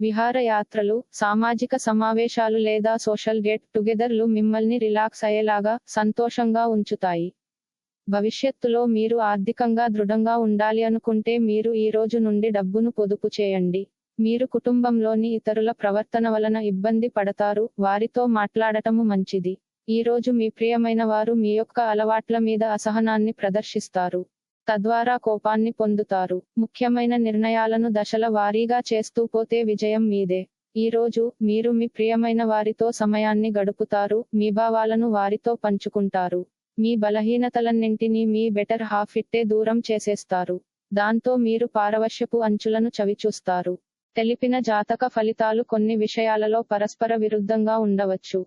విహారయాత్రలు సామాజిక సమావేశాలు లేదా సోషల్ గెట్ టుగెదర్లు మిమ్మల్ని రిలాక్స్ అయ్యేలాగా సంతోషంగా ఉంచుతాయి. భవిష్యత్తులో మీరు ఆర్థికంగా దృఢంగా ఉండాలి అనుకుంటే మీరు ఈ రోజు నుండి డబ్బును పొదుపు చేయండి. మీరు కుటుంబంలోని ఇతరుల ప్రవర్తన వలన ఇబ్బంది పడతారు వారితో మాట్లాడటము మంచిది. ఈ రోజు మీ ప్రియమైన వారు మీ యొక్క అలవాట్ల మీద అసహనాన్ని ప్రదర్శిస్తారు. తద్వారా కోపాన్ని పొందుతారు. ముఖ్యమైన నిర్ణయాలను దశల వారీగా చేస్తూ పోతే విజయం మీదే. ఈ రోజు మీరు మీ ప్రియమైన వారితో సమయాన్ని గడుపుతారు మీ భావాలను వారితో పంచుకుంటారు. మీ బలహీనతలన్నింటినీ మీ బెటర్ హాఫ్ ఇట్టే దూరం చేసేస్తారు. దాంతో మీరు పారవశ్యపు అంచులను చవిచూస్తారు. తెలిపిన జాతక ఫలితాలు కొన్ని విషయాలలో పరస్పర విరుద్ధంగా ఉండవచ్చు.